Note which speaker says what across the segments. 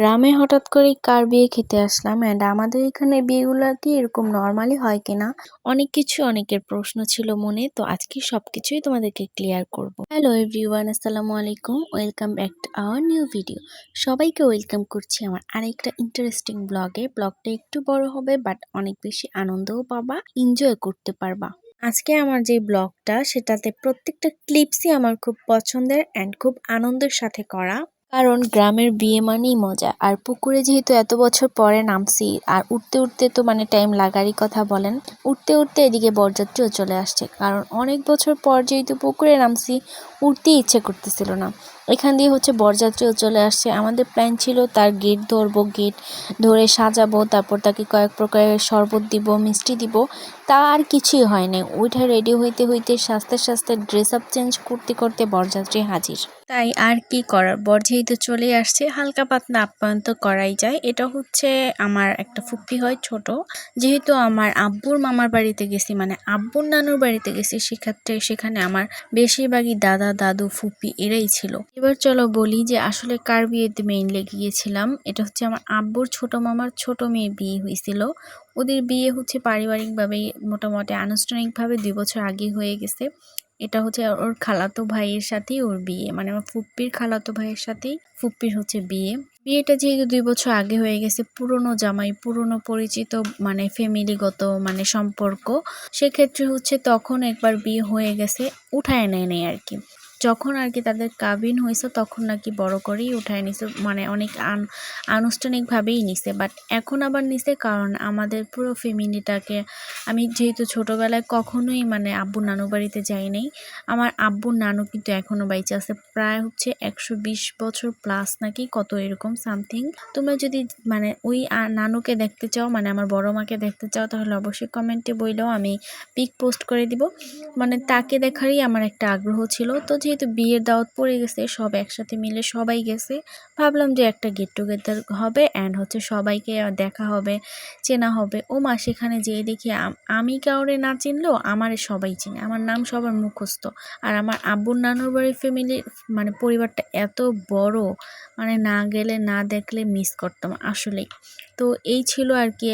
Speaker 1: গ্রামে হঠাৎ করে কার বিয়ে খেতে আসলাম অ্যান্ড আমাদের এখানে বিয়েগুলো কি এরকম নর্মালি হয় কিনা? অনেক কিছু অনেকের প্রশ্ন ছিল মনে, তো আজকে সবকিছুই তোমাদেরকে ক্লিয়ার করব। হ্যালো এভরিওয়ান আসসালামু আলাইকুম welcome back to our new video সবাইকে ওয়েলকাম করছি আমার আরেকটা ইন্টারেস্টিং ব্লগে ব্লগটা একটু বড় হবে বাট অনেক বেশি আনন্দও পাবা এনজয় করতে পারবা। আজকে আমার যে ব্লগটা সেটাতে প্রত্যেকটা ক্লিপসই আমার খুব পছন্দের অ্যান্ড খুব আনন্দের সাথে করা। কারণ গ্রামের বিয়ে মানেই মজা। আর পুকুরে যেহেতু এত বছর পরে নামছি, আর উঠতে উঠতে তো মানে টাইম লাগারই কথা বলেন, উঠতে উঠতে এদিকে বরযাত্রীও চলে আসছে। কারণ অনেক বছর পর যেহেতু পুকুরে নামছি, উঠতেই ইচ্ছে করতেছিল না। এখান দিয়ে হচ্ছে বরযাত্রীও চলে আসছে। আমাদের প্ল্যান ছিল তার গেট ধরবো গেট ধরে সাজাবো, তারপর তাকে কয়েক প্রকারের শরবত দিব, মিষ্টি দিব। তা আর কিছুই হয় নাই। ওইটা রেডি হইতে হইতে সাজতে সাজতে ড্রেস আপ চেঞ্জ করতে করতে বরযাত্রী হাজির। তাই আর কি করার? বর যেহেতু চলে আসছে। হালকা পাতলা আপ্যায়ন তো করাই যায়। এটা হচ্ছে আমার একটা ফুপ্পি হয় ছোট। যেহেতু আমার আব্বুর মামার বাড়িতে গেছি মানে আব্বুর নানুর বাড়িতে গেছি, সেক্ষেত্রে সেখানে আমার বেশিরভাগই দাদা, দাদু ফুপ্পি এরাই ছিল। এবার চলো বলি যে আসলে কার বিয়েতে মেইনলি গিয়েছিলাম। এটা হচ্ছে আমার আব্বুর ছোট মামার ছোট মেয়ে বিয়ে হয়েছিল। ওদের বিয়ে হচ্ছে পারিবারিকভাবেই মোটামুটি আনুষ্ঠানিকভাবে দুই বছর আগে হয়ে গেছে। এটা হচ্ছে ওর খালাতো ভাইয়ের সাথেই ওর বিয়ে মানে আমার ফুপ্পির খালাতো ভাইয়ের সাথেই ফুপ্পির হচ্ছে বিয়ে। বিয়েটা যেহেতু দুই বছর আগে হয়ে গেছে, পুরনো জামাই, পুরনো পরিচিত মানে ফ্যামিলিগত মানে সম্পর্ক, সেক্ষেত্রে হচ্ছে তখন একবার বিয়ে হয়ে গেছে, উঠায় নেয় নেই আর কি। যখন আর কি তাদের কাবিন হয়েছে তখন নাকি বড় করেই উঠায় নিছে মানে অনেক আন, আনুষ্ঠানিকভাবেই নিছে। বাট এখন আবার নিছে কারণ আমাদের পুরো ফ্যামিলিটাকে, আমি যেহেতু ছোটোবেলায় কখনোই মানে আব্বুর নানু বাড়িতে যাই নাই, আমার আব্বুর নানু কিন্তু এখনও বাইচে আছে। প্রায় হচ্ছে একশো বিশ বছর প্লাস নাকি কত এরকম সামথিং তোমরা যদি মানে ওই নানুকে দেখতে চাও মানে আমার বড় মাকে দেখতে চাও, তাহলে অবশ্যই কমেন্টে বইলেও আমি পিক পোস্ট করে দিব। মানে তাকে দেখারই আমার একটা আগ্রহ ছিল। তো যে যেহেতু বিয়ের দাওয়াত পড়ে গেছে, সব একসাথে মিলে সবাই গেছে। ভাবলাম যে একটা গেট টুগেদার হবে অ্যান্ড হচ্ছে সবাইকে দেখা হবে, চেনা হবে। ও মা সেখানে যেয়ে দেখি আমি কাউরে না চিনলেও আমার সবাই চিনে। আমার নাম সবার মুখস্থ। আর আমার আব্বুর নানুর বাড়ির ফ্যামিলি মানে পরিবারটা এত বড় মানে না গেলে না দেখলে মিস করতাম আসলেই। তো এই ছিল আর কি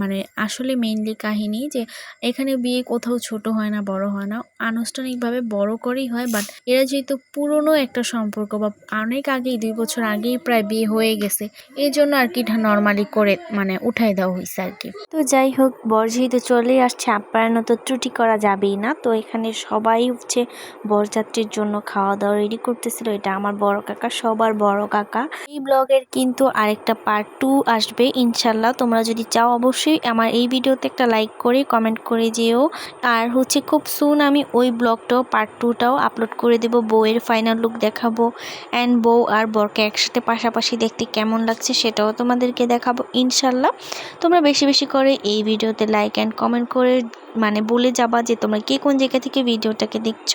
Speaker 1: মানে আসলে মেইনলি কাহিনী যে এখানে বিয়ে কোথাও ছোট হয় না, বড় হয় না। আনুষ্ঠানিকভাবে বড় করেই হয় বাট এরা যেহেতু পুরনো একটা সম্পর্ক বা অনেক আগেই, দুই বছর আগেই প্রায় বিয়ে হয়ে গেছে, এই জন্য আর কি এটা নর্মালি করে মানে উঠাই দেওয়া হয়েছে আর কি। তো যাই হোক, বর যেহেতু চলে আসছে আপ্যায়ন তো ত্রুটি করা যাবেই না, তো এখানে সবাই হচ্ছে বরযাত্রীর জন্য খাওয়া দাওয়া রেডি করতেছিল। এটা আমার বড় কাকা, সবার বড় কাকা। এই ব্লগের কিন্তু আরেকটা পার্ট টু আসবে ইনশাল্লাহ তোমরা যদি চাও অবশ্যই আমার এই ভিডিওতে একটা লাইক করে কমেন্ট করে যেও। আর হচ্ছে খুব সুন আমি ওই ব্লগটাও পার্ট টুটাও আপলোড করে দেব বউয়ের ফাইনাল লুক দেখাবো অ্যান্ড বউ আর বরকে একসাথে পাশাপাশি দেখতে কেমন লাগছে সেটাও তোমাদেরকে দেখাবো ইনশাল্লাহ। তোমরা বেশি বেশি করে এই ভিডিওতে লাইক অ্যান্ড কমেন্ট করে মানে বলে যাবা যে তোমরা কে কোন জায়গা থেকে ভিডিওটাকে দেখছ।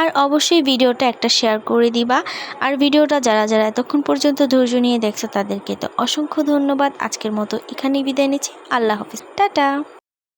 Speaker 1: আর অবশ্যই ভিডিওটা একটা শেয়ার করে দিবা। আর ভিডিওটা যারা যারা এতক্ষণ পর্যন্ত ধৈর্য নিয়ে দেখছ তাদেরকে তো অসংখ্য ধন্যবাদ। আজকের মতো এখানেই বিদায় নিচ্ছি। আল্লাহ হাফিজ। টাটা!